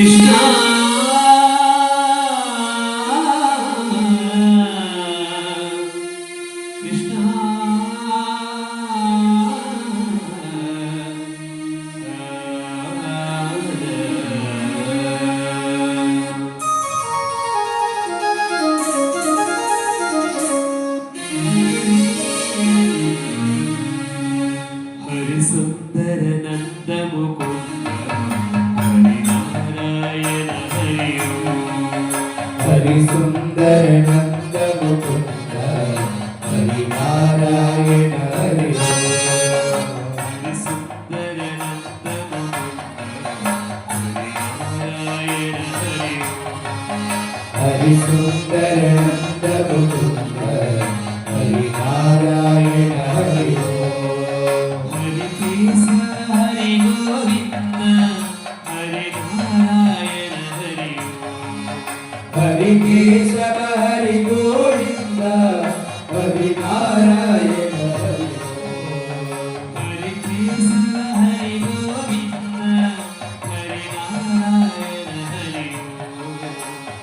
Está Hare Hare.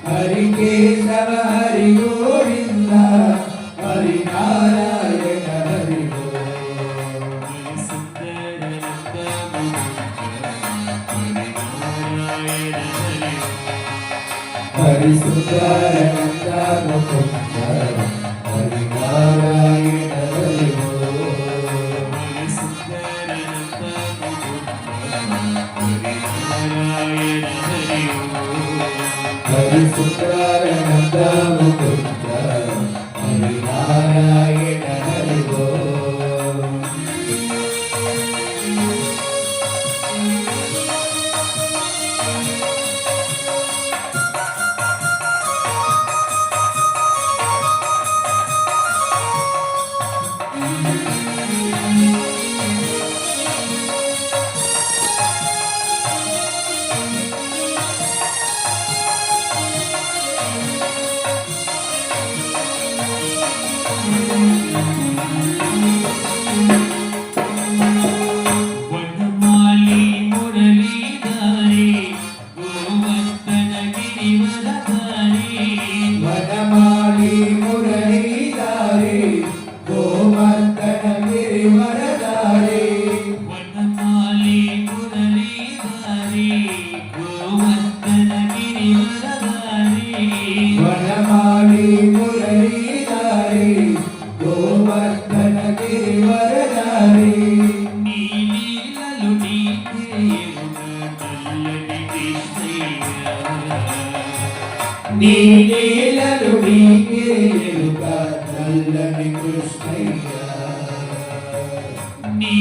Hari Keshava Hari Govinda Narayana Hari Hari సుందర నంద Mukunda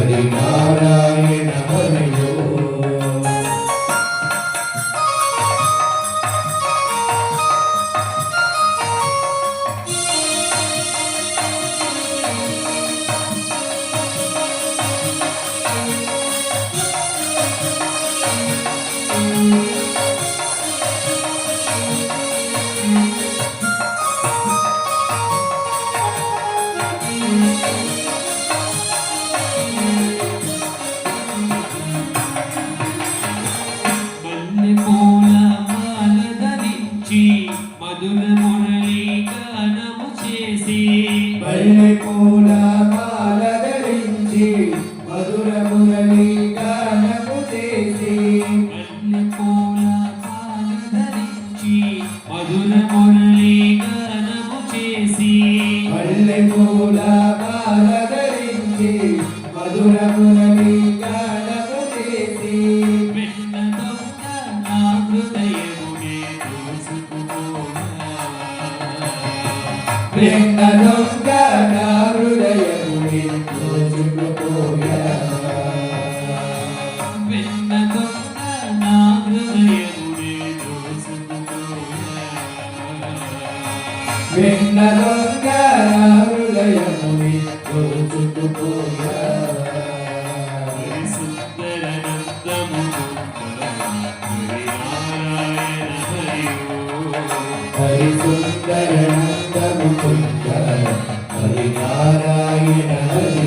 Hari Narayana Hari Narayana. మధురమురళీ గానము చేసి నిపుణ ధరించి చేసి పల్లె పూల పాలరించి మధుర మురళీ గానము చేసి హృదయముని దోచుకుపోయా హరి సుందర నందము కుందర హరి నారాయణ హరి